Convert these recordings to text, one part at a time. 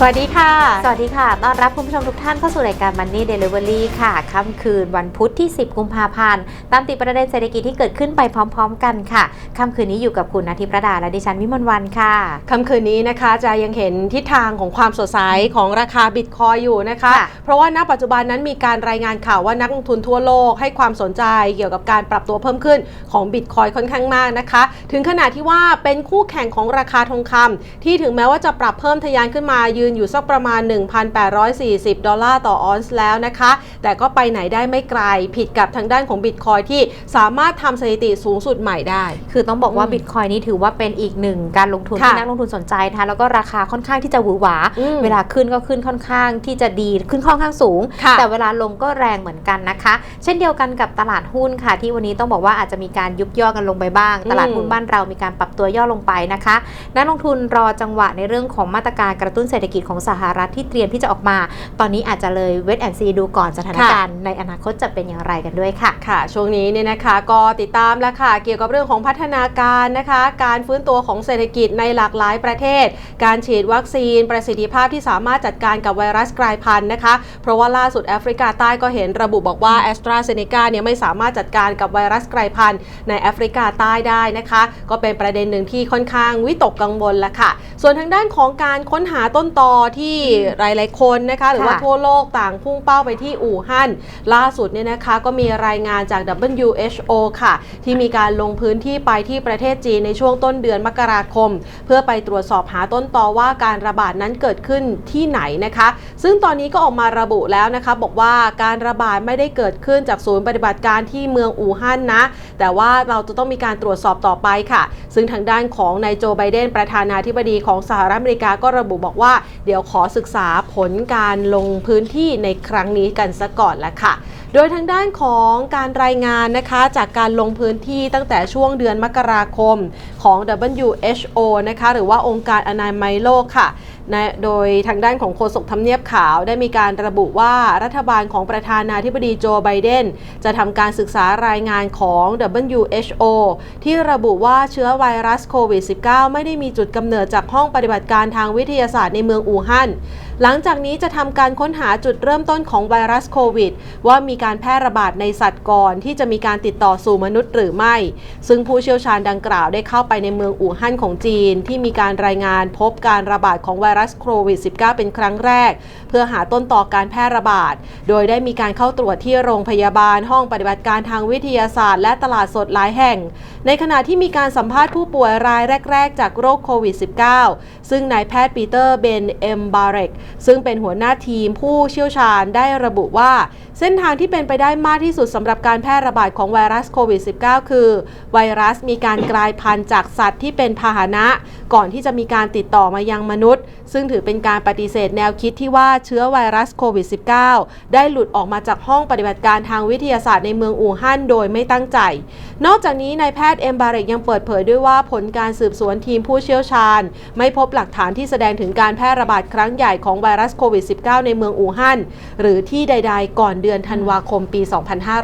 สวัสดีค่ะ สวัสดีค่ะ ต้อนรับคุณผู้ชมทุกท่านเข้าสู่รายการ Money Delivery ค่ะ ค่ำคืนวันพุธที่ 10 กุมภาพันธ์ ตามติดประเด็นเศรษฐกิจที่เกิดขึ้นไปพร้อม ๆ กันค่ะ ค่ำคืนนี้อยู่กับคุณอาทิตย์ประดาและดิฉันวิมลวันค่ะ ค่ำคืนนี้นะคะจะยังเห็นทิศทางของความสดใสของราคาบิตคอยอยู่นะคะค่ะเพราะว่าณปัจจุบันนั้นมีการรายงานข่าวว่านักลงทุนทั่วโลกให้ความสนใจเกี่ยวกับการปรับตัวเพิ่มขึ้นของบิตคอยค่อนข้างมากนะคะ ถึงขนาดที่ว่าเป็นคู่แข่งของราคาทองคำที่ถึงแม้ว่าจะปรับเพิ่มทะยานขึ้นมายืนอยู่สักประมาณ 1,840 ดอลลาร์ต่อออนซ์แล้วนะคะ แต่ก็ไปไหนได้ไม่ไกลผิดกับทางด้านของบิตคอยที่สามารถทำสถิติสูงสุดใหม่ได้ คือต้องบอกว่าอืมบิตคอยนี้ถือว่าเป็นอีกหนึ่งการลงทุนค่ะที่นักลงทุนสนใจนะคะแล้วก็ราคาค่อนข้างที่จะหวือหวาอืมเวลาขึ้นก็ขึ้นค่อนข้างที่จะดีขึ้นค่อนข้างสูงค่ะแต่เวลาลงก็แรงเหมือนกันนะคะ เช่นเดียวกันกับตลาดหุ้นค่ะ ที่วันนี้ต้องบอกว่าอาจจะมีการยุบย่อกันลงไปบ้างอืมตลาดหุ้นบ้านเรามีการปรับตัวย่อลงไปนะคะ นักลงทุนรอจังหวะในเรื่องของมาตรการกระตุ้นเศรษฐกิจของสหรัฐที่เตรียมที่จะออกมา ตอนนี้อาจจะเลยเวทแอนซีดูก่อนสถานการณ์ในอนาคตจะเป็นอย่างไรกันด้วยค่ะค่ะ ช่วงนี้เนี่ยนะคะก็ติดตามแล้วค่ะ เกี่ยวกับเรื่องของพัฒนาการนะคะ การฟื้นตัวของเศรษฐกิจในหลากหลายประเทศ การฉีดวัคซีน ประสิทธิภาพที่สามารถจัดการกับไวรัสกลายพันธุ์นะคะ เพราะว่าล่าสุดแอฟริกาใต้ก็เห็นระบุบอกว่าแอสตราเซเนกาเนี่ยไม่สามารถจัดการกับไวรัสกลายพันธุ์ในแอฟริกาใต้ได้นะคะ ก็เป็นประเด็นหนึ่งที่ค่อนข้างวิตกกังวลละค่ะส่วนทางด้านของการค้นหาต้นตอที่หลาย ๆ คนนะคะหรือว่าค่ะทั่วโลกต่างพุ่งเป้าไปที่อู่ฮั่นล่าสุดเนี่ยนะคะก็มีรายงานจาก WHO ค่ะ ที่มีการลงพื้นที่ไปที่ประเทศจีนในช่วงต้นเดือนมกราคม เพื่อไปตรวจสอบหาต้นตอว่าการระบาดนั้นเกิดขึ้นที่ไหนนะคะ ซึ่งตอนนี้ก็ออกมาระบุแล้วนะคะ บอกว่าการระบาดไม่ได้เกิดขึ้นจากศูนย์ปฏิบัติการที่เมืองอู่ฮั่นนะ แต่ว่าเราจะต้องมีการตรวจสอบต่อไปค่ะ ซึ่งทางด้านของนายโจไบเดนประธานาธิบดีของสหรัฐอเมริกาก็ระบุบอกว่า เดี๋ยวขอศึกษาผลการลงพื้นที่ในครั้งนี้กันซะก่อนละค่ะโดยทางด้านของการรายงานนะคะจากการลงพื้นที่ตั้งแต่ช่วงเดือนมกราคมของ WHO นะคะหรือว่าองค์การอนามัยโลกค่ะ นะโดยทางด้านของโฆษกทำเนียบขาวได้มีการระบุว่ารัฐบาลของประธานาธิบดีโจไบเดน จะทำการศึกษารายงานของ WHO ที่ระบุว่าเชื้อไวรัสโควิด -19 ไม่ได้มีจุดกำเนิดจากห้องปฏิบัติการทางวิทยาศาสตร์ในเมืองอู่ฮั่น หลังจากนี้จะทำการค้นหาจุดเริ่มต้นของไวรัสโควิด ว่ามีการแพร่ระบาดในสัตว์ก่อนที่จะมีการติดต่อสู่มนุษย์หรือไม่ ซึ่งผู้เชี่ยวชาญดังกล่าวได้เข้าไปในเมืองอู่ฮั่นของจีน ที่มีการรายงานพบการระบาดของไวรัสโควิด -19 เป็นครั้งแรก เพื่อหาต้นต่อการแพร่ระบาด โดยได้มีการเข้าตรวจที่โรงพยาบาล ห้องปฏิบัติการทางวิทยาศาสตร์ และตลาดสดหลายแห่ง ในขณะที่มีการสัมภาษณ์ผู้ป่วยรายแรก ๆ จากโรคโควิด -19 ซึ่งนายแพทย์ปีเตอร์เบนเอ็มบาเรกซึ่งเป็นหัวหน้าทีมผู้เชี่ยวชาญได้ระบุว่า เส้นทางที่เป็นไปได้มากที่สุดสำหรับการแพร่ระบาดของไวรัสโควิด -19 คือ ไวรัสมีการกลายพันธุ์จากสัตว์ที่เป็นพาหนะ ก่อนที่จะมีการติดต่อมายังมนุษย์ ซึ่งถือเป็นการปฏิเสธแนวคิดที่ว่าเชื้อไวรัสโควิด -19 ได้หลุดออกมาจากห้องปฏิบัติการทางวิทยาศาสตร์ในเมืองอู่ฮั่นโดยไม่ตั้งใจ นอกจากนี้นายแพทย์เอมบาเรกยังเปิดเผยด้วยว่าผลการสืบสวนทีมผู้เชี่ยวชาญ ไม่พบหลักฐานที่แสดงถึงการแพร่ระบาดครั้งใหญ่ของไวรัสโควิด -19 ในเมืองอู่ฮั่นหรือที่ใด ๆ ก่อนเดือนธันวาคมปี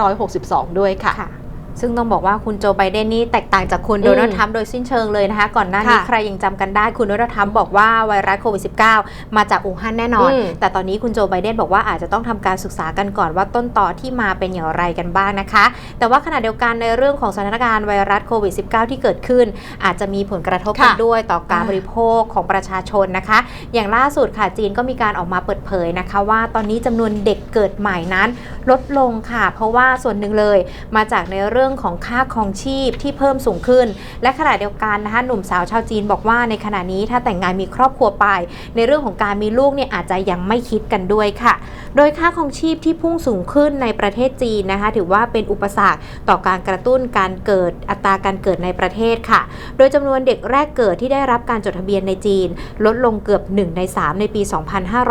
2562 ด้วยค่ะค่ะ ซึ่งต้องบอกว่าคุณโจไบเดนนี่แตกต่างจากคุณอืมโดนัลด์ทรัมป์โดยสิ้นเชิงเลยนะคะ ก่อนหน้านี้ค่ะใครยังจำกันได้คุณโดนัลด์ทรัมป์บอกว่าไวรัสโควิด -19 มาจากอู่ฮั่นแน่นอนอืมแต่ตอนนี้คุณโจไบเดนบอกว่าอาจจะต้องทำการศึกษากันก่อนว่าต้นต่อที่มาเป็นอย่างไรกันบ้างนะคะ แต่ว่าขณะเดียวกันในเรื่องของสถานการณ์ไวรัสโควิด -19 ที่เกิดขึ้น อาจจะมีผลกระทบกันค่ะด้วยต่อการอ่าบริโภคของประชาชนนะคะ อย่างล่าสุดค่ะจีนก็มีการออกมาเปิดเผยนะคะ ว่าตอนนี้จำนวนเด็กเกิดใหม่นั้นลดลงค่ะ เพราะว่าส่วนหนึ่งเลยมาจากในเรื่องื่องของค่าครองชีพที่เพิ่มสูงขึ้น และขณะเดียวกันนะคะหนุ่มสาวชาวจีนบอกว่าในขณะนี้ถ้าแต่งงานมีครอบครัวไป ในเรื่องของการมีลูกเนี่ยอาจจะยังไม่คิดกันด้วยค่ะ โดยค่าครองชีพที่พุ่งสูงขึ้นในประเทศจีนนะคะถือว่าเป็นอุปสรรคต่อการกระตุ้นการเกิดอัตราการเกิดในประเทศค่ะ โดยจำนวนเด็กแรกเกิดที่ได้รับการจดทะเบียนในจีน ลดลงเกือบ 1 ใน 3 ในปี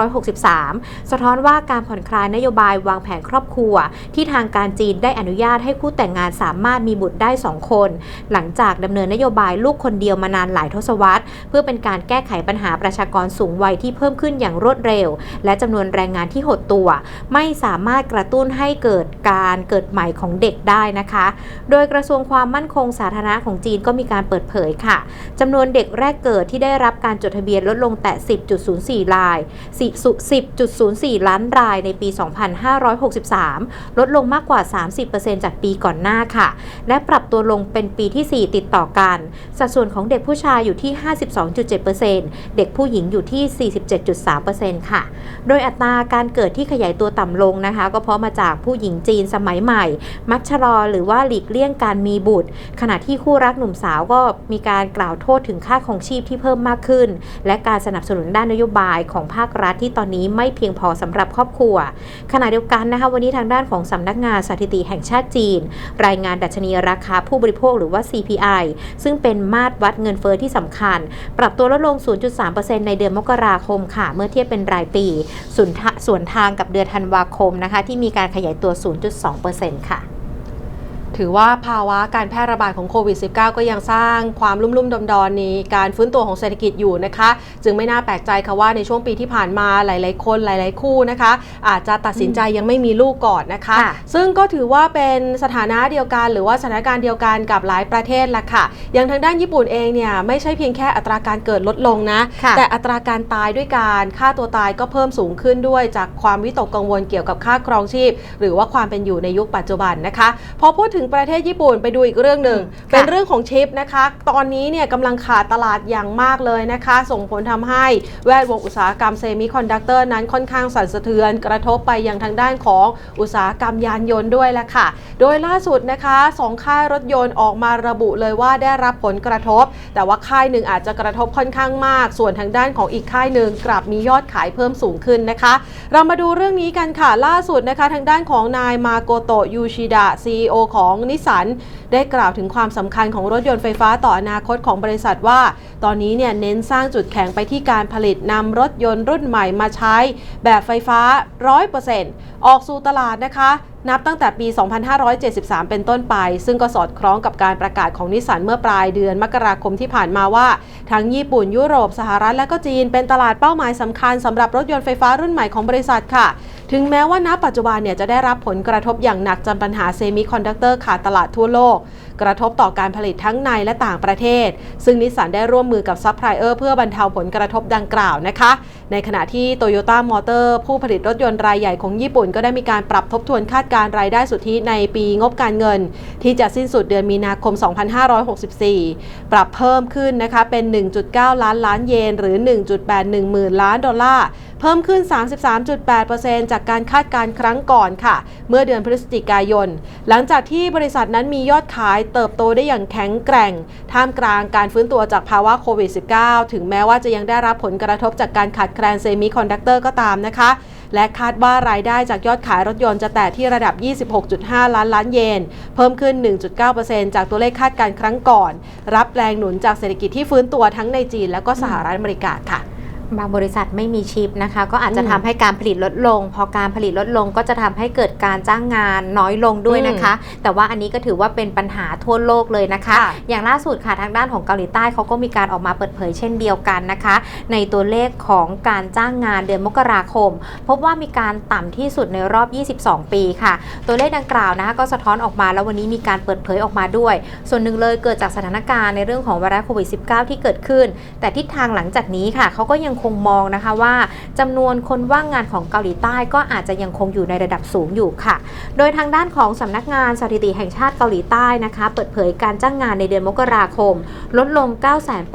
2563 สะท้อนว่าการผ่อนคลายนโยบายวางแผนครอบครัว ที่ทางการจีนได้อนุญาตให้คู่แต่งงานสามารถมีบุตรได้ 2 คน หลังจากดำเนินนโยบายลูกคนเดียวมานานหลายทศวรรษ เพื่อเป็นการแก้ไขปัญหาประชากรสูงวัยที่เพิ่มขึ้นอย่างรวดเร็ว และจำนวนแรงงานที่หดตัว ไม่สามารถกระตุ้นให้เกิดการเกิดใหม่ของเด็กได้นะคะ โดยกระทรวงความมั่นคงสาธารณะของจีนก็มีการเปิดเผยค่ะจำนวนเด็กแรกเกิดที่ได้รับการจดทะเบียนลดลงแต่ 10.04 ราย 10.04 ล้านรายในปี 2563 ลดลงมากกว่า 30%จากปีก่อนหน้าค่ะ และปรับตัวลงเป็นปีที่ 4 ติดต่อกัน สัดส่วนของเด็กผู้ชายอยู่ที่ 52.7%เด็กผู้หญิงอยู่ที่ 47.3%ค่ะ โดยอัตราการเกิดที่ขยายตัวต่ำลงนะคะ ก็เพราะมาจากผู้หญิงจีนสมัยใหม่ มักชะลอหรือว่าหลีกเลี่ยงการมีบุตร ขณะที่คู่รักหนุ่มสาวก็มีการกล่าวโทษถึงค่าของชีพที่เพิ่มมากขึ้น และการสนับสนุนด้านนโยบายของภาครัฐที่ตอนนี้ไม่เพียงพอสำหรับครอบครัว ขณะเดียวกันนะคะวันนี้ทางด้านของสำนักงานสถิติแห่งชาติจีน รายงานดัชนีราคาผู้บริโภคหรือว่า CPI ซึ่งเป็นมาตรวัดเงินเฟอ้อที่สำคัญ ปรับตัวลดลง 0.3%ในเดือนมกราคมค่ะ เมื่อเทียบเป็นรายปีสส่วนทางกับเดือนธันวาคมนะคะ ที่มีการขยายตัว 0.2%ค่ะ ถือว่าภาวะการแพร่ระบาดของโควิด -19 ก็ยังสร้างความลุ่มลุ่มดอนดอนในการฟื้นตัวของเศรษฐกิจอยู่นะคะ จึงไม่น่าแปลกใจค่ะว่าในช่วงปีที่ผ่านมาหลาย ๆ คนหลาย ๆ คู่นะคะ อาจจะตัดสินใจยังไม่มีลูกก่อนนะคะค่ะซึ่งก็ถือว่าเป็นสถานะเดียวกัน หรือว่าสถานการณ์เดียวกันกับหลายประเทศละค่ะ อย่างทางด้านญี่ปุ่นเองเนี่ยไม่ใช่เพียงแค่อัตราการเกิดลดลงนะค่ะแต่อัตราการตายด้วยการฆ่าตัวตายก็เพิ่มสูงขึ้นด้วยจากความวิตกกังวลเกี่ยวกับค่าครองชีพ หรือว่าความเป็นอยู่ในยุคปัจจุบันนะคะพอพูดถึงประเทศญี่ปุ่นไปดูอีกเรื่องหนึ่งค่ะเป็นเรื่องของชิปนะคะ ตอนนี้เนี่ยกำลังขาดตลาดอย่างมากเลยนะคะ ส่งผลทำให้แวดวงอุตสาหกรรมเซมิคอนดักเตอร์นั้นค่อนข้างสั่นสะเทือน กระทบไปยังทางด้านของอุตสาหกรรมยานยนต์ด้วยแหละค่ะ โดยล่าสุดนะคะสองค่ายรถยนต์ออกมาระบุเลยว่าได้รับผลกระทบ แต่ว่าค่ายหนึ่งอาจจะกระทบค่อนข้างมาก ส่วนทางด้านของอีกค่ายหนึ่งกลับมียอดขายเพิ่มสูงขึ้นนะคะ เรามาดูเรื่องนี้กันค่ะล่าสุดนะคะทางด้านของนายมาโกโตะยูชิดะ CEO ของนิสสันได้กล่าวถึงความสำคัญของรถยนต์ไฟฟ้าต่ออนาคตของบริษัทว่า ตอนนี้เนี่ยเน้นสร้างจุดแข็งไปที่การผลิตนำรถยนต์รุ่นใหม่มาใช้ แบบไฟฟ้า 100%ออกสู่ตลาดนะคะ นับตั้งแต่ปี 2573 เป็นต้นไป ซึ่งก็สอดคล้องกับการประกาศของนิสสันเมื่อปลายเดือนมกราคมที่ผ่านมาว่า ทั้งญี่ปุ่น ยุโรป สหรัฐและก็จีน เป็นตลาดเป้าหมายสำคัญสำหรับรถยนต์ไฟฟ้ารุ่นใหม่ของบริษัทค่ะ ถึงแม้ว่าณปัจจุบันเนี่ยจะได้รับผลกระทบอย่างหนักจากปัญหาเซมิคอนดักเตอร์ขาดตลาดทั่วโลก กระทบต่อการผลิตทั้งในและต่างประเทศ ซึ่งนิสสันได้ร่วมมือกับซัพพลายเออร์เพื่อบรรเทาผลกระทบดังกล่าวนะคะ ในขณะที่โตโยต้ามอเตอร์ผู้ผลิตรถยนต์รายใหญ่ของญี่ปุ่น ก็ได้มีการปรับทบทวนคาดการณ์รายได้สุทธิในปีงบการเงิน ที่จะสิ้นสุดเดือนมีนาคม 2564 ปรับเพิ่มขึ้นนะคะเป็น 1.9 ล้านล้านเยน หรือ 1.81หมื่นล้านดอลลาร์เพิ่มขึ้น 33.8%จากการคาดการณ์ครั้งก่อนค่ะ เมื่อเดือนพฤศจิกายน หลังจากที่บริษัทนั้นมียอดขายเติบโตได้อย่างแข็งแกร่ง ท่ามกลางการฟื้นตัวจากภาวะโควิด -19 ถึงแม้ว่าจะยังได้รับผลกระทบจากการขาดแคลนเซมิคอนดักเตอร์ก็ตามนะคะ และคาดว่ารายได้จากยอดขายรถยนต์จะแตะที่ระดับ 26.5 ล้านล้านเยน เพิ่มขึ้น 1.9%จากตัวเลขคาดการครั้งก่อน รับแรงหนุนจากเศรษฐกิจที่ฟื้นตัวทั้งในจีนและก็สหรัฐอเมริกาค่ะ บางบริษัทไม่มีชิปนะคะ ก็อาจจะอืมทำให้การผลิตลดลง พอการผลิตลดลงก็จะทำให้เกิดการจ้างงานน้อยลงด้วยนะคะ แต่ว่าอันนี้ก็ถือว่าเป็นปัญหาทั่วโลกเลยนะคะค่ะอย่างล่าสุดค่ะทางด้านของเกาหลีใต้เขาก็มีการออกมาเปิดเผยเช่นเดียวกันนะคะ ในตัวเลขของการจ้างงานเดือนมกราคม พบว่ามีการต่ำที่สุดในรอบ 22 ปีค่ะ ตัวเลขดังกล่าวนะคะก็สะท้อนออกมาแล้ววันนี้มีการเปิดเผยออกมาด้วย ส่วนหนึ่งเลยเกิดจากสถานการณ์ในเรื่องของไวรัสโควิด -19 ที่เกิดขึ้น แต่ทิศทางหลังจากนี้ค่ะเขาก็ยังคงมองนะคะว่าจำนวนคนว่างงานของเกาหลีใต้ก็อาจจะยังคงอยู่ในระดับสูงอยู่ค่ะ โดยทางด้านของสำนักงานสถิติแห่งชาติเกาหลีใต้นะคะ เปิดเผยการจ้างงานในเดือนมกราคม ลดลง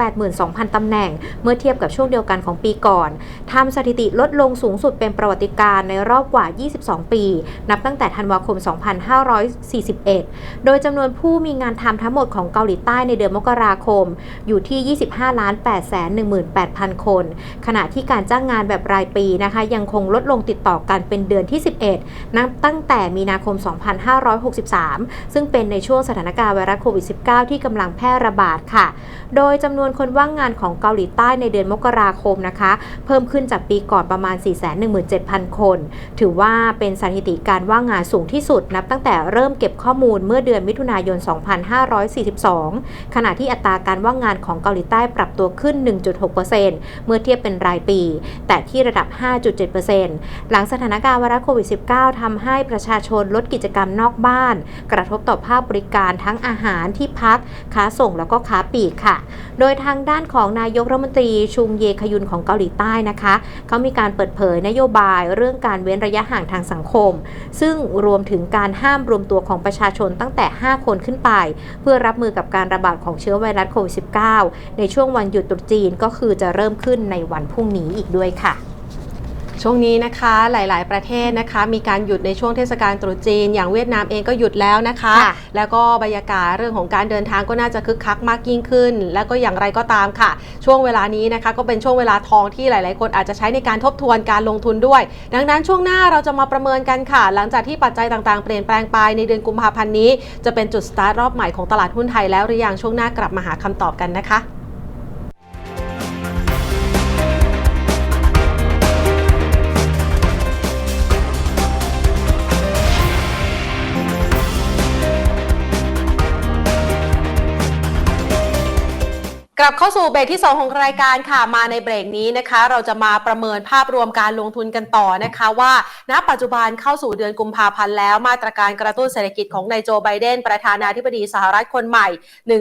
982,000ตำแหน่ง เมื่อเทียบกับช่วงเดียวกันของปีก่อนทำสถิติลดลงสูงสุดเป็นประวัติการณ์ในรอบกว่า 22 ปี นับตั้งแต่ธันวาคม 2541 โดยจำนวนผู้มีงานทำทั้งหมดของเกาหลีใต้ในเดือนมกราคม อยู่ที่ 25 8 1 8 0 0 0 คนขณะที่การจ้างงานแบบรายปีนะคะยังคงลดลงติดต่อกันเป็นเดือนที่ 11 นับตั้งแต่มีนาคม 2563 ซึ่งเป็นในช่วงสถานการณ์ไวรัสโควิด -19 ที่กำลังแพร่ระบาดค่ะ โดยจำนวนคนว่างงานของเกาหลีใต้ในเดือนมกราคมนะคะ เพิ่มขึ้นจากปีก่อนประมาณ 417,000 คน ถือว่าเป็นสถิติการว่างงานสูงที่สุด นับตั้งแต่เริ่มเก็บข้อมูลเมื่อเดือนมิถุนายน 2542 ขณะที่อัตราการว่างงานของเกาหลีใต้ปรับตัวขึ้น 1.6%เมื่อเทียบเป็นรายปี แต่ที่ระดับ 5.7%หลังสถานการณ์ไวรัโควิด -19 ทำให้ประชาชนลดกิจกรรมนอกบ้าน กระทบต่อภาพบริการทั้งอาหารที่พัก ค้าส่งแล้วก็ค้าปลีกค่ะ โดยทางด้านของนายกรัฐมนตรีชุงเยคยุนของเกาหลีใต้นะคะ เขามีการเปิดเผยนโยบายเรื่องการเว้นระยะห่างทางสังคม ซึ่งรวมถึงการห้ามรวมตัวของประชาชนตั้งแต่ 5 คนขึ้นไป เพื่อรับมือกับการระบาดของเชื้อไวรัสโควิด -19 ในช่วงวันหยุดตรุษจีนก็คือจะเริ่มขึ้นในวันพรุ่งนี้อีกด้วยค่ะช่วงนี้นะคะหลาย ๆ ประเทศนะคะมีการหยุดในช่วงเทศกาลตรุษจีน อย่างเวียดนามเองก็หยุดแล้วนะคะค่ะแล้วก็บรรยากาศเรื่องของการเดินทางก็น่าจะคึกคักมากยิ่งขึ้น แล้วก็อย่างไรก็ตามค่ะ ช่วงเวลานี้นะคะก็เป็นช่วงเวลาทองที่หลาย ๆ คนอาจจะใช้ในการทบทวนการลงทุนด้วย ดังนั้นช่วงหน้าเราจะมาประเมินกันค่ะ หลังจากที่ปัจจัยต่าง ๆ เปลี่ยนแปลงไปในเดือนกุมภาพันธ์นี้ จะเป็นจุดสตาร์ทรอบใหม่ของตลาดหุ้นไทยแล้วหรือยังช่วงหน้ากลับมาหาคำตอบกันนะคะ ลับเข้าสู่เบรกที่ 2 ของรายการค่ะมาในเบรกนี้นะคะ เราจะมาประเมินภาพรวมการลงทุนกันต่อนะคะว่า ณ ปัจจุบันเข้าสู่เดือนกุมภาพันธ์แล้วมาตรการกระตุ้นเศรษฐกิจของนายโจไบเดน ประธานาธิบดีสหรัฐคนใหม่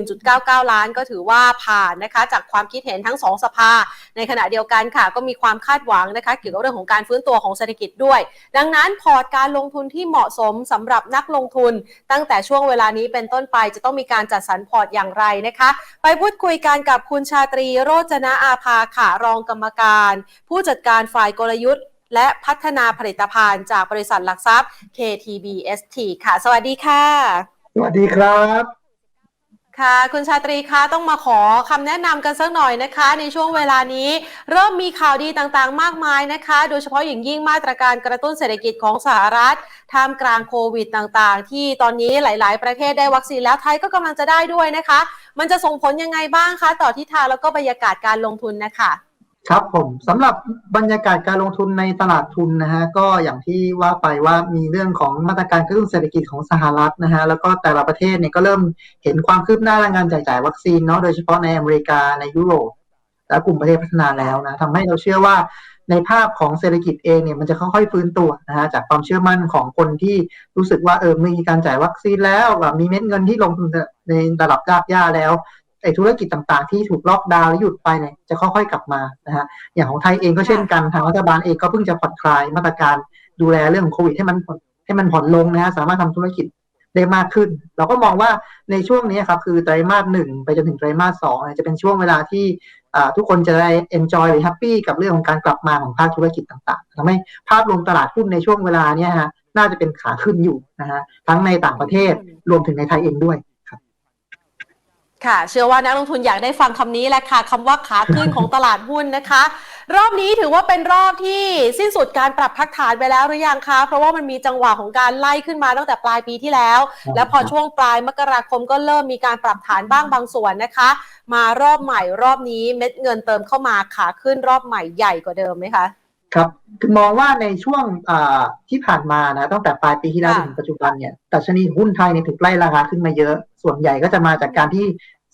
1.99 ล้านก็ถือว่าผ่านนะคะ จากความคิดเห็นทั้งสองสภา ในขณะเดียวกันค่ะ ก็มีความคาดหวังนะคะ เกี่ยวกับเรื่องของการฟื้นตัวของเศรษฐกิจด้วย ดังนั้นพอร์ตการลงทุนที่เหมาะสมสำหรับนักลงทุน ตั้งแต่ช่วงเวลานี้เป็นต้นไปจะต้องมีการจัดสรรพอร์ตอย่างไรนะคะ ไปพูดคุยกันกับคุณชาตรีโรจนะอาภาค่ะรองกรรมการ ผู้จัดการฝ่ายกลยุทธ์ และพัฒนาผลิตภัณฑ์จากบริษัทหลักทรัพย์ KTBST ค่ะ สวัสดีค่ะ สวัสดีครับ ค่ะ คุณชาตรีคะต้องมาขอคำแนะนำกันสักหน่อยนะคะ ในช่วงเวลานี้เริ่มมีข่าวดีต่างๆ มากมายนะคะ โดยเฉพาะอย่างยิ่งมาตรการกระตุ้นเศรษฐกิจของสหรัฐท่ามกลางโควิดต่างๆ ที่ตอนนี้หลาย ๆ ประเทศได้วัคซีนแล้วไทยก็กำลังจะได้ด้วยนะคะ มันจะส่งผลยังไงบ้างคะ ต่อทิศทางแล้วก็บรรยากาศการลงทุนนะคะ ครับผมสำหรับบรรยากาศการลงทุนในตลาดทุนนะฮะก็อย่างที่ว่าไปว่ามีเรื่องของมาตรการกระตุ้นเศรษฐกิจของสหรัฐนะฮะแล้วก็แต่ละประเทศเนี่ยก็เริ่มเห็นความคืบหน้ารายงานจ่ายจ่ายวัคซีนเนาะโดยเฉพาะในอเมริกาในยุโรปและกลุ่มประเทศพัฒนาแล้วนะทำให้เราเชื่อว่าในภาพของเศรษฐกิจเองเนี่ยมันจะค่อยๆฟื้นตัวนะฮะจากความเชื่อมั่นของคนที่รู้สึกว่าเออมีการจ่ายวัคซีนแล้วแบบมีเม็ดเงินที่ลงทุนในระดับรากหญ้าแล้ว ไอ้ธุรกิจต่างๆ ที่ถูกล็อกดาวน์หรือหยุดไปเนี่ยจะค่อยๆกลับมานะฮะอย่างของไทยเองก็เช่นกันทางรัฐบาลเองก็เพิ่งจะผ่อนคลายมาตรการดูแลเรื่องโควิดให้มันให้มันผ่อนลงนะฮะสามารถทำธุรกิจได้มากขึ้น เราก็มองว่าในช่วงนี้ครับคือไตรมาสหนึ่งไปจนถึงไตรมาสสองจะเป็นช่วงเวลาที่ทุกคนจะได้ enjoy หรือ happy กับเรื่องของการกลับมาของภาคธุรกิจต่างๆทำให้ภาพรวมตลาดหุ้นในช่วงเวลานี้ฮะน่าจะเป็นขาขึ้นอยู่นะฮะทั้งในต่างประเทศรวมถึงในไทยเองด้วย ค่ะ เชื่อว่านักลงทุนอยากได้ฟังคำนี้แหละค่ะคำว่าขาขึ้นของตลาดหุ้นนะคะ รอบนี้ถือว่าเป็นรอบที่สิ้นสุดการปรับพักฐานไปแล้วหรือยังคะ เพราะว่ามันมีจังหวะของการไล่ขึ้นมาตั้งแต่ปลายปีที่แล้วครับแล้วพอช่วงปลายมกราคมก็เริ่มมีการปรับฐานบ้างบางส่วนนะคะ มารอบใหม่รอบนี้เม็ดเงินเติมเข้ามาขาขึ้นรอบใหม่ใหญ่กว่าเดิมไหมคะครับคือมองว่าในช่วงอ่าที่ผ่านมานะตั้งแต่ปลายปีที่แล้วจค่ะนถึงปัจจุบันเนี่ยดัชนีหุ้นไทยเนี่ยถูกไล่ราคาขึ้นมาเยอะ ส่วนใหญ่ก็จะมาจากการที่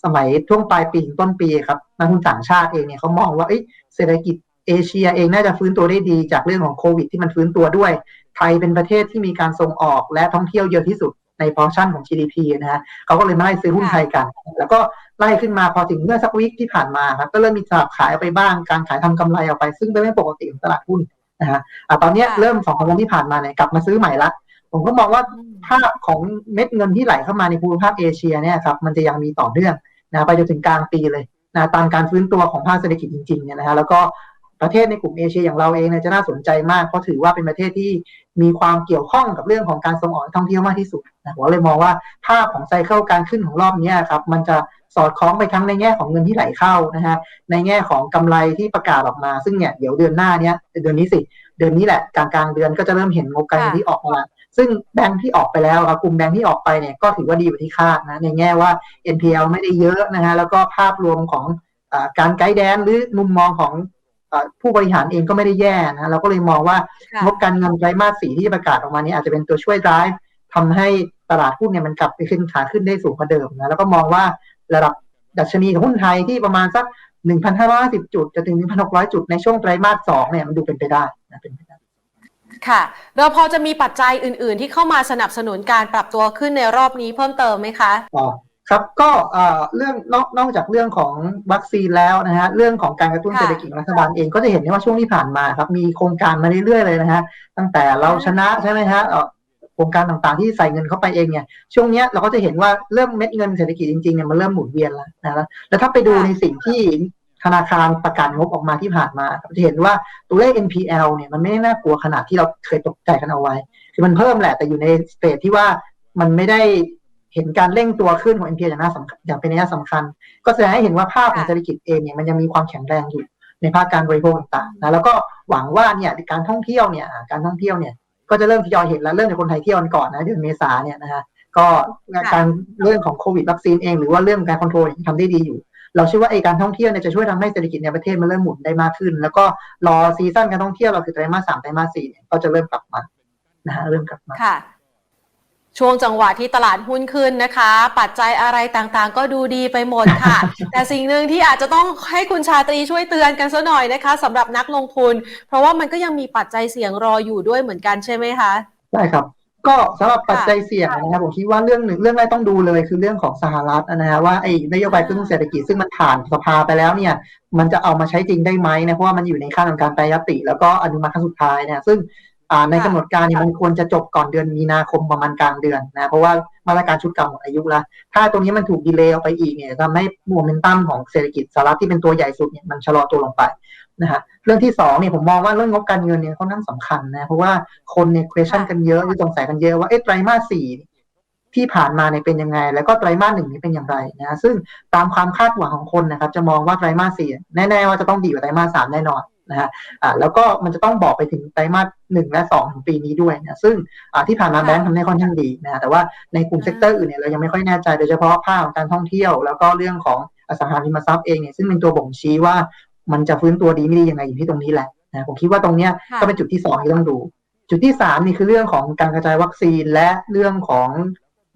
สมัยช่วงปลายปีถึงต้นปีครับนักทุนต่างชาติเองเนี่ยเขามองว่าเศรษฐกิจเอเชียเองน่าจะฟื้นตัวได้ดีจากเรื่องของโควิด ที่มันฟื้นตัวด้วย ไทยเป็นประเทศที่มีการส่งออกและท่องเที่ยวเยอะที่สุดในพอชั่นของ GDP นะฮะเขาก็เลยมาไล่ซื้อหุ้นไทยกัน แล้วก็ไล่ขึ้นมาพอถึงเมื่อสักวีคที่ผ่านมาครับก็เริ่มมีสลับขายออกไปบ้าง การขายทำกำไรออกไป ซึ่งเป็นเรื่องปกติของตลาดหุ้นนะฮะอะตอนนี้เริ่มสองสามวันที่ผ่านมาเนี่ยกลับมาซื้อใหม่ละผมก็มองว่าภาพของเม็ดเงินที่ไหลเข้ามาในภูมิภาคเอเชียเนี่ยครับมันจะยังมีต่อเนื่อง นะไปจนถึงกลางปีเลยนะตามการฟื้นตัวของภาคเศรษฐกิจจริงๆเนี่ยนะฮะแล้วก็ประเทศในกลุ่มเอเชียอย่างเราเองเนี่ยจะน่าสนใจมากเพราะถือว่าเป็นประเทศที่มีความเกี่ยวข้องกับเรื่องของการส่งออกท่องเที่ยวมากที่สุดนะผมเลยมองว่าภาพของไซเคิลการขึ้นของรอบนี้ครับมันจะสอดคล้องไปทั้งในแง่ของเงินที่ไหลเข้านะฮะในแง่ของกำไรที่ประกาศออกมาซึ่งเนี่ยเดี๋ยวเดือนหน้าเนี้ยเดือนนี้สิเดือนนี้แหละกลางกลางเดือนก็จะเริ่มเห็นงบการเงินที่ออกมา ซึ่งแบงค์ที่ออกไปแล้วครับกลุ่มแบงค์ที่ออกไปเนี่ยก็ถือว่าดีกว่าที่คาดนะในแง่ว่า NPL ไม่ได้เยอะนะฮะแล้วก็ภาพรวมของอาการไกด์แดนหรือมุมมองของอาผู้บริหารเองก็ไม่ได้แย่นะเราก็เลยมองว่าค่ะงบการเงินไตรมาสสี่ที่จะประกาศออกมานี้อาจจะเป็นตัวช่วย drive ทำให้ตลาดหุ้นเนี่ยมันกลับไปขึ้นขาขึ้นได้สูงกว่าเดิมนะแล้วก็มองว่าระดับดัชนีของหุ้นไทยที่ประมาณสัก 1,550 จุด จะถึง 1,600 จุดในช่วงไตรมาสสองเนี่ยมันดูเป็นไปได้นะเป็นไปได้ ค่ะ เราพอจะมีปัจจัยอื่น ๆ ที่เข้ามาสนับสนุนการปรับตัวขึ้นในรอบนี้เพิ่มเติมไหมคะอ๋อครับก็เอ่อเรื่องนอกนอกจากเรื่องของวัคซีนแล้วนะฮะเรื่องของการกระตุ้นเศรษฐกิจรัฐบาลเองก็จะเห็นได้ว่าช่วงที่ผ่านมาครับมีโครงการมาเรื่อยๆเลยนะฮะตั้งแต่เราชนะใช่ไหมฮะโครงการต่างๆที่ใส่เงินเข้าไปเองเนี่ยช่วงนี้เราก็จะเห็นว่าเริ่มเม็ดเงินเศรษฐกิจจริงๆเนี่ยมันเริ่มหมุนเวียนแล้วนะแล้วถ้าไปดูในสิ่งที่ ธนาคารประกาศงบออกมาที่ผ่านมาครับจะเห็นว่าตัวเลข NPL เนี่ยมันไม่ได้น่ากลัวขนาดที่เราเคยตกใจกันเอาไว้ คือมันเพิ่มแหละแต่อยู่ในสเตจที่ว่ามันไม่ได้เห็นการเร่งตัวขึ้นของ NPL อย่างน่าสำคัญอย่างเป็นนัยสำคัญ ก็แสดงให้เห็นว่าภาพของเศรษฐกิจเองเนี่ยมันยังมีความแข็งแรงอยู่ในภาคการบริโภคต่างๆนะแล้วก็หวังว่าเนี่ยการท่องเที่ยวเนี่ยการท่องเที่ยวเนี่ยก็จะเริ่มทยอยเห็นแล้วเริ่มจากคนไทยเที่ยวกันก่อนนะเดือนเมษาเนี่ยนะฮะก็การเรื่องของโควิดวัคซีนเองหรือว่าเรื่องการคอนโทรลทำได้ดีอยู่ เราเชื่อว่าไอ้การท่องเที่ยวเนี่ยจะช่วยทำให้เศรษฐกิจในประเทศมันเริ่มหมุนได้มากขึ้น แล้วก็รอซีซั่นการท่องเที่ยวเราคือไตรมาสสามไตรมาสสี่เนี่ยก็จะเริ่มกลับมานะฮะเริ่มกลับมาค่ะช่วงจังหวะที่ตลาดหุ้นขึ้นนะคะ ปัจจัยอะไรต่างๆ ก็ดูดีไปหมดค่ะ แต่สิ่งหนึ่งที่อาจจะต้องให้คุณชาตรีช่วยเตือนกันซะหน่อยนะคะสำหรับนักลงทุน เพราะว่ามันก็ยังมีปัจจัยเสี่ยงรออยู่ด้วยเหมือนกันใช่ไหมคะได้ครับ ก็สำหรับปัจจัยเสี่ยงนะครับผมคิดว่าเรื่องหนึ่งเรื่องแรกต้องดูเลย คือเรื่องของสหรัฐนะฮะว่าไอ้นโยบายกระตุ้นเศรษฐกิจซึ่งมันผ่านสภาไปแล้วเนี่ย มันจะเอามาใช้จริงได้ไหมนะเพราะว่ามันอยู่ในขั้นของการแปรยติ แล้วก็อนุมัติครั้งสุดท้ายนะซึ่งอ่าในกำหนดการเนี่ยมันควรจะจบก่อนเดือนมีนาคมประมาณกลางเดือนนะเพราะว่ามาตรการชุดเก่าหมดอายุแล้วถ้าตรงนี้มันถูกดีเลย์ออกไปอีกเนี่ยทำให้โมเมนตัมของเศรษฐกิจสหรัฐที่เป็นตัวใหญ่สุดเนี่ยมันชะลอตัวลงไป นะฮะเรื่องที่สองเนี่ยผมมองว่าเรื่องงบการเงินเนี่ยค่อนข้างสำคัญนะ เพราะว่าคนเนี่ย question กันเยอะที่สงสัยกันเยอะว่าเอ๊ะไตรมาสสี่ที่ผ่านมาเนี่ยเป็นยังไง แล้วก็ไตรมาสหนึ่งนี่เป็นอย่างไรนะฮะซึ่งตามความคาดหวังของคนนะครับ จะมองว่าไตรมาสสี่แน่ๆว่าจะต้องดีกว่าไตรมาสสามแน่นอนนะฮะอ่าแล้วก็มันจะต้องบอกไปถึงไตรมาสหนึ่งและสองของปีนี้ด้วยนะซึ่งอ่าที่ผ่านมาแบงค์ทำได้ค่อนข้างดีนะฮะแต่ว่าในกลุ่มเซกเตอร์อื่นเนี่ยเรายังไม่ค่อยแน่ใจโดยเฉพาะภาคของการท่องเที่ยว แล้วก็เรื่องของอสังหาริมทรัพย์เองเนี่ยซึ่งเป็นตัวบ่งชี้ว่า มันจะฟื้นตัวดีไม่ดียังไงอยู่ที่ตรงนี้แหละนะผมคิดว่าตรงเนี้ยค่ะก็เป็นจุดที่สองที่ต้องดู จุดที่สามนี่คือเรื่องของการกระจายวัคซีนและเรื่องของ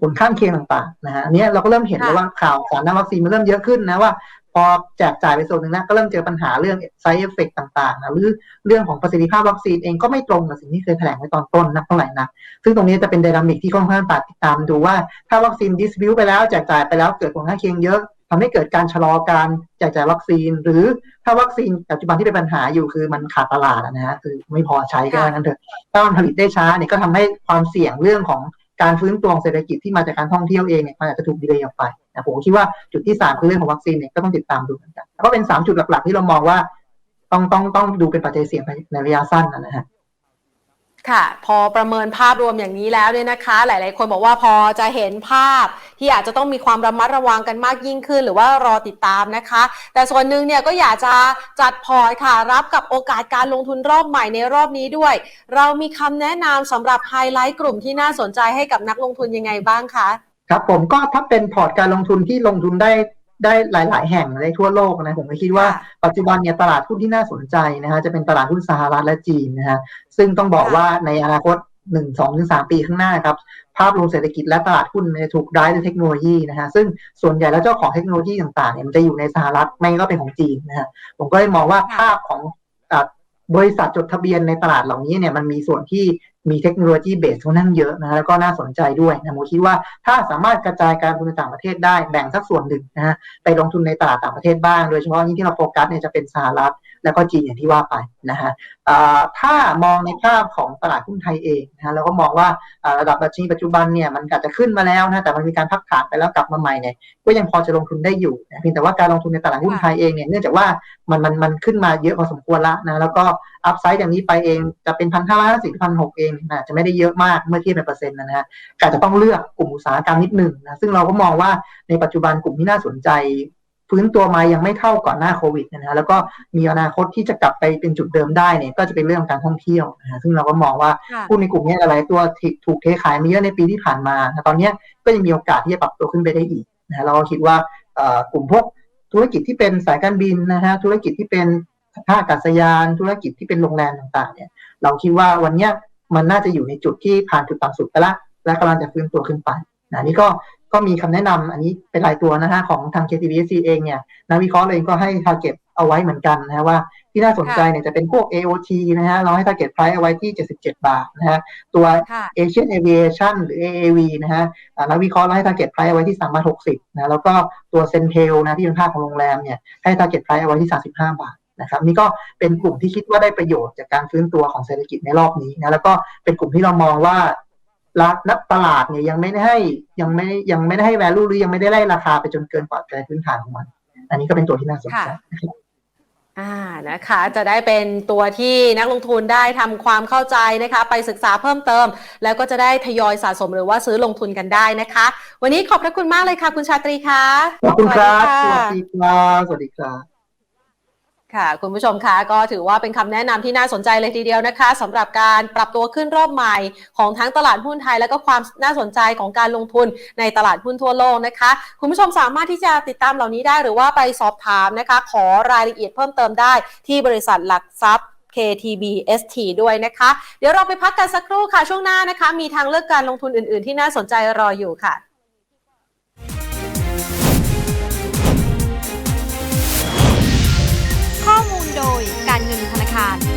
ผลข้างเคียงต่างๆนะฮะอันเนี้ยเราก็เริ่มเห็นแล้วว่าข่าวสารด้านวัคซีนมันเริ่มเยอะขึ้นนะว่า พอแจกจ่ายไปส่วนหนึ่งนะก็เริ่มเจอปัญหาเรื่อง side effect ต่างๆนะหรือเรื่องของประสิทธิภาพวัคซีนเองก็ไม่ตรงกับสิ่งที่เคยแถลงไว้ตอนต้นนักเท่าไหร่นะซึ่งตรงนี้จะเป็นไดนามิกที่ค่อนข้างติดตามดูว่าถ้าวัคซีนดิสบิวไปแล้วแจกจ่ายไปแล้วเกิดผลข้างเคียงเยอะ ทำให้เกิดการชะลอการแจกจ่ายวัคซีน หรือถ้าวัคซีนปัจจุบันที่เป็นปัญหาอยู่คือมันขาดตลาดนะฮะคือไม่พอใช้ก็งั้นเถอะถ้ามันผลิตได้ช้าเนี่ยก็ทำให้ความเสี่ยงเรื่องของการฟื้นตัวเศรษฐกิจที่มาจากการท่องเที่ยวเองเนี่ยมันอาจจะถูกดีเลย์ออกไปนะผมคิดว่าจุดที่สามคือเรื่องของวัคซีนเนี่ยก็ต้องติดตามดูเหมือนกันแล้วก็เป็นสามจุดหลักๆ ที่เรามองว่า ต้องต้องต้องดูเป็นปัจจัยเสี่ยงในระยะสั้นนะฮะ ค่ะ พอประเมินภาพรวมอย่างนี้แล้วเนี่ยนะคะ หลาย ๆ คนบอกว่าพอจะเห็นภาพ ที่อาจจะต้องมีความระมัดระวังกันมากยิ่งขึ้น หรือว่ารอติดตามนะคะ แต่ส่วนหนึ่งเนี่ยก็อยากจะจัดพอร์ตค่ะ รับกับโอกาสการลงทุนรอบใหม่ในรอบนี้ด้วย เรามีคำแนะนำสำหรับไฮไลท์กลุ่มที่น่าสนใจให้กับนักลงทุนยังไงบ้างคะครับผมก็ถ้าเป็นพอร์ตการลงทุนที่ลงทุนได้ ได้หลาย ๆ แห่งในทั่วโลกนะผมก็คิดว่าค่ะปัจจุบันเนี่ยตลาดหุ้นที่น่าสนใจนะฮะจะเป็นตลาดหุ้นสหรัฐและจีนนะฮะซึ่งต้องบอกค่ะว่าในอนาคตหนึ่งสองถึงสามปีข้างหน้าครับ ภาพรวมเศรษฐกิจและตลาดหุ้นมันจะถูกร้ายด้วยเทคโนโลยีนะฮะซึ่งส่วนใหญ่แล้วเจ้าของเทคโนโลยีต่างๆเนี่ยมันจะอยู่ในสหรัฐไม่ก็เป็นของจีนนะฮะผมก็เลยมองว่าค่ะภาพของอ่าบริษัทจดทะเบียนในตลาดเหล่านี้เนี่ยมันมีส่วนที่ มีเทคโนโลยีเบสค่อนข้างเยอะนะฮะแล้วก็น่าสนใจด้วยนะผมคิดว่าถ้าสามารถกระจายการลงทุนในต่างประเทศได้แบ่งสักส่วนหนึ่งนะฮะไปลงทุนในตลาดต่างประเทศบ้าง โดยเฉพาะยิ่งที่เราโฟกัสเนี่ยจะเป็นสหรัฐ แล้วก็จีนอย่างที่ว่าไปนะฮะถ้ามองในภาพของตลาดหุ้นไทยเองนะเราก็มองว่าระดับดัชนีปัจจุบันเนี่ยมันอาจจะขึ้นมาแล้วนะแต่มันมีการพักฐานไปแล้วกลับมาใหม่เนี่ยก็ยังพอจะลงทุนได้อยู่เพียงแต่ว่าการลงทุนในตลาดหุ้นไทยเองเนี่ยเนื่องจากว่ามันมันมันขึ้นมาเยอะพอสมควรละนะแล้วก็อัพไซด์อย่างนี้ไปเองจะเป็นพันห้าร้อยห้าสิบพันหกเองนะจะไม่ได้เยอะมากเมื่อเทียบเป็นเปอร์เซ็นต์นะฮะอาจจะต้องเลือกกลุ่มอุตสาหกรรมนิดหนึ่งนะซึ่งเราก็มองว่าในปัจจุบันกลุ่มที่น่าสนใจ ฟื้นตัวมายังไม่เท่าก่อนหน้าโควิดนะฮะแล้วก็มีอนาคตที่จะกลับไปเป็นจุดเดิมได้เนี่ยก็จะเป็นเรื่องของการท่องเที่ยวนะฮะซึ่งเราก็มองว่าค่ะหุ้นในกลุ่มเนี้หลายๆตัวถูกถูกเทขายมาเยอะในปีที่ผ่านมานะตอนเนี้ยก็ยังมีโอกาสที่จะปรับตัวขึ้นไปได้อีกนะฮะเราก็คิดว่าเอ่อกลุ่มพวกธุรกิจที่เป็นสายการบินนะฮะธุรกิจที่เป็นท่าอากาศยาน ธุรกิจที่เป็นโรงแรมต่างๆเนี่ยเราคิดว่าวันเนี้ยมันน่าจะอยู่ในจุดที่ผ่านจุดต่ำสุดไปละและกำลังจะฟื้นตัวขึ้นไปนะนี่ก็ ก็มีคำแนะนำอันนี้เป็นรายตัวนะฮะของทาง KTBSC เองเนี่ยนักวิเคราะห์เองก็ให้ target เอาไว้เหมือนกันนะฮะว่าที่น่าสนใจเนี่ยจะเป็นพวก AOT นะฮะเราให้ target price เอาไว้ที่ 77 บาทนะฮะตัวค่ะ Asian Aviation หรือ AAV นะฮะอ่านักวิเคราะห์เราให้ target price เอาไว้ที่3บาท60นะแล้วก็ตัว Centel นะที่เป็นภาคของโรงแรมเนี่ยให้ target price เอาไว้ที่ 35 บาทนะครับนี่ก็เป็นกลุ่มที่คิดว่าได้ประโยชน์จากการฟื้นตัวของเศรษฐกิจในรอบนี้นะแล้วก็เป็นกลุ่มที่เรามองว่า รัฐนักตลาดเนี่ยยังไม่ได้ให้ยังไม่ยังไม่ได้ให้ value หรือยังไม่ได้ไล่ราคาไปจนเกินกว่าใจพื้นฐานของมัน อันนี้ก็เป็นตัวที่น่าสนใจค่ะนะครับอ่านะคะจะได้เป็นตัวที่นักลงทุนได้ทำความเข้าใจนะคะ ไปศึกษาเพิ่มเติม แล้วก็จะได้ทยอยสะสมหรือว่าซื้อลงทุนกันได้นะคะ วันนี้ขอบพระคุณมากเลยค่ะ คุณชาตรีค่ะขอบคุณครับสสวัวัสสดีดีค่ะครับสวัสดีครับ ค่ะคุณผู้ชมคะก็ถือว่าเป็นคำแนะนำที่น่าสนใจเลยทีเดียวนะคะสำหรับการปรับตัวขึ้นรอบใหม่ของทั้งตลาดหุ้นไทย และก็ความน่าสนใจของการลงทุนในตลาดหุ้นทั่วโลกนะคะ คุณผู้ชมสามารถที่จะติดตามเหล่านี้ได้หรือว่าไปสอบถามนะคะ ขอรายละเอียดเพิ่มเติมได้ที่บริษัทหลักทรัพย์ KTB ST ด้วยนะคะ เดี๋ยวเราไปพักกันสักครู่ค่ะช่วงหน้านะคะ มีทางเลือกการลงทุนอื่น ๆ ที่น่าสนใจรออยู่ค่ะ คาร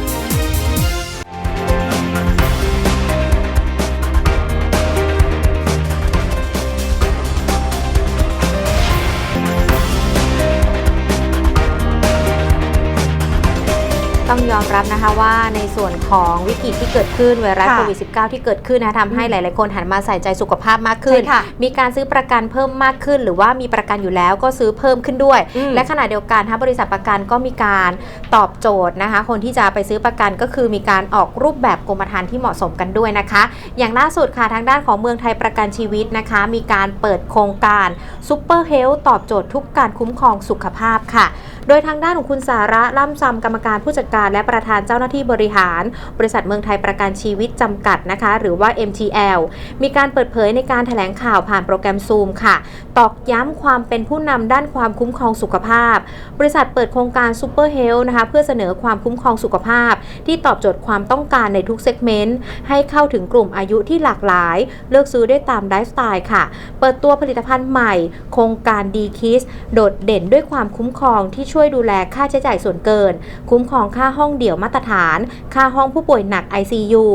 ต้องยอมรับนะคะว่าในส่วนของวิกฤตที่เกิดขึ้นไวรัสค่ะโควิด -19 ที่เกิดขึ้นนะทำให้หลาย ๆ คนหันมาใส่ใจสุขภาพมากขึ้นใช่ค่ะมีการซื้อประกันเพิ่มมากขึ้น หรือว่ามีประกันอยู่แล้วก็ซื้อเพิ่มขึ้นด้วยอืมและขณะเดียวกันทางบริษัทประกันก็มีการตอบโจทย์นะคะ คนที่จะไปซื้อประกันก็คือมีการออกรูปแบบกรมธรรม์ที่เหมาะสมกันด้วยนะคะ อย่างล่าสุดค่ะทางด้านของเมืองไทยประกันชีวิตนะคะ มีการเปิดโครงการซูเปอร์เฮลตอบโจทย์ทุกการคุ้มครองสุขภาพค่ะ โดยทางด้านของคุณสาระล่ำซำกรรมการผู้จัดการและประธานเจ้าหน้าที่บริหาร บริษัทเมืองไทยประกันชีวิตจำกัดนะคะ หรือว่า MTL มีการเปิดเผยในการถแถลงข่าวผ่านโปรแกรมซูมค่ะ ตอกย้ำความเป็นผู้นำด้านความคุ้มครองสุขภาพ บริษัทเปิดโครงการซูเปอร์เฮลนะคะเพื่อเสนอความคุ้มครองสุขภาพ ที่ตอบโจทย์ความต้องการในทุกเซกเมนต์ให้เข้าถึงกลุ่มอายุที่หลากหลาย เลือกซื้อได้ตามไลฟ์สไตล์ค่ะ เปิดตัวผลิตภัณฑ์ใหม่ โครงการดีคิสโดดเด่นด้วยความคุ้มครองที่ช่วยดูแลค่าใช้จ่ายส่วนเกิน คุ้มครองค่าห้องเดี่ยวมาตรฐาน ค่าห้องผู้ป่วยหนัก ICU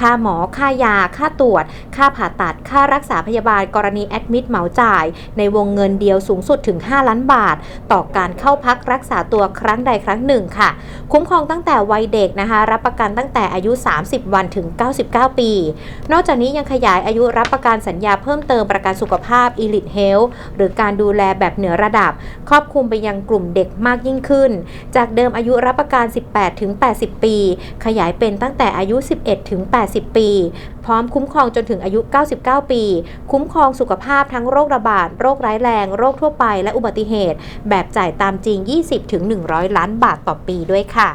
ค่าหมอ ค่ายา ค่าตรวจ ค่าผ่าตัด ค่ารักษาพยาบาลกรณีแอดมิดเหมาจ่าย ในวงเงินเดียวสูงสุดถึง 5 ล้านบาท ต่อการเข้าพักรักษาตัวครั้งใดครั้งหนึ่งค่ะ คุ้มครองตั้งแต่วัยเด็กนะคะ รับประกันตั้งแต่อายุ 30 วันถึง 99 ปี นอกจากนี้ยังขยายอายุรับประกันสัญญาเพิ่มเติมประกันสุขภาพ Elite Health หรือการดูแลแบบเหนือระดับ ครอบคลุมไปยังกลุ่มเด็กมากยิ่งขึ้น จากเดิมอายุรับประกัน 18ถึง 80 ปี ขยายเป็นตั้งแต่อายุ 11 ถึง 80 ปี พร้อมคุ้มครองจนถึงอายุ 99 ปี คุ้มครองสุขภาพทั้งโรคระบาด โรคร้ายแรง โรคทั่วไป และอุบัติเหตุ แบบจ่ายตามจริง 20 ถึง 100 ล้านบาทต่อปีด้วยค่ะ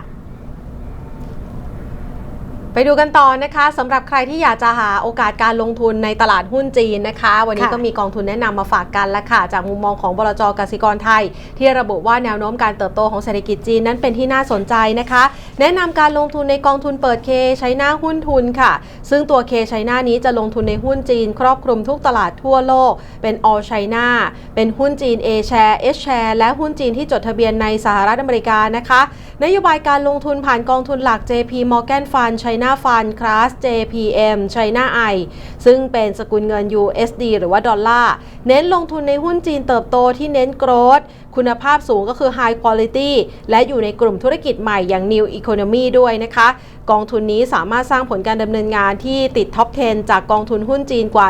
ไปดูกันต่อนะคะสำหรับใครที่อยากจะหาโอกาสการลงทุนในตลาดหุ้นจีนนะคะ วันนี้ค่ะก็มีกองทุนแนะนำมาฝากกันแล้วค่ะ จากมุมมองของบลจกสิกรไทย ที่ระบุว่าแนวโน้มการเติบโตของเศรษฐกิจจีนนั้นเป็นที่น่าสนใจนะคะ แนะนำการลงทุนในกองทุนเปิดเคใช้หน้าหุ้นทุนค่ะ ซึ่งตัวเคใช้หน้านี้จะลงทุนในหุ้นจีน ครอบคลุมทุกตลาดทั่วโลก เป็น all China เป็นหุ้นจีน A share H share และหุ้นจีนที่จดทะเบียนในสหรัฐอเมริกานะคะ นโยบายการลงทุนผ่านกองทุนหลัก JP Morgan Fund China Fund Class JPM China I ซึ่งเป็นสกุลเงิน USD หรือว่าดอลลาร์ เน้นลงทุนในหุ้นจีนเติบโตที่เน้นโกรดคุณภาพสูงก็คือ High Quality และอยู่ในกลุ่มธุรกิจใหม่อย่าง New Economy ด้วยนะคะ กองทุนนี้สามารถสร้างผลการดำเนินงานที่ติดท็อป 10 จากกองทุนหุ้นจีนกว่า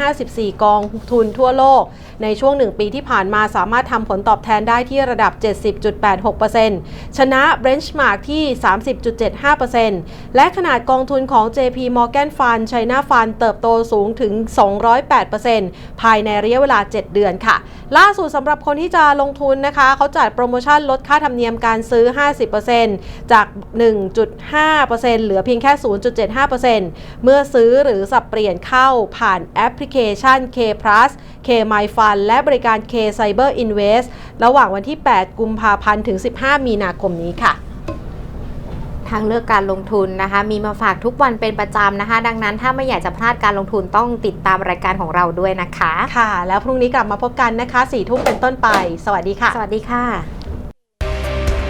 154 กองทุนทั่วโลก ในช่วง 1 ปีที่ผ่านมาสามารถทำผลตอบแทนได้ที่ระดับ 70.86%ชนะ Benchmark ที่ 30.75%และขนาดกองทุนของ JP Morgan Fund China Fund เติบโตสูงถึง 208%ภายในระยะเวลา 7 เดือนค่ะ ล่าสุดสำหรับคนที่จะลงทุนนะคะเขาจัดโปรโมชั่นลดค่าธรรมเนียมการซื้อ 50%จาก 1.5%เหลือเพียงแค่ 0.75%เมื่อซื้อหรือสับเปลี่ยนเข้าผ่านแอปพลิเคชัน K Plus K My Fund และบริการ K Cyber Invest ระหว่างวันที่ 8 กุมภาพันธ์ ถึง 15 มีนาคมนี้ค่ะ ทางเลือกการลงทุนนะคะ มีมาฝากทุกวันเป็นประจำนะคะ ดังนั้นถ้าไม่อยากจะพลาดการลงทุนต้องติดตามรายการของเราด้วยนะคะ ค่ะ แล้วพรุ่งนี้กลับมาพบกันนะคะ4ทุ่มเป็นต้นไป สวัสดีค่ะ สวัสดีค่ะ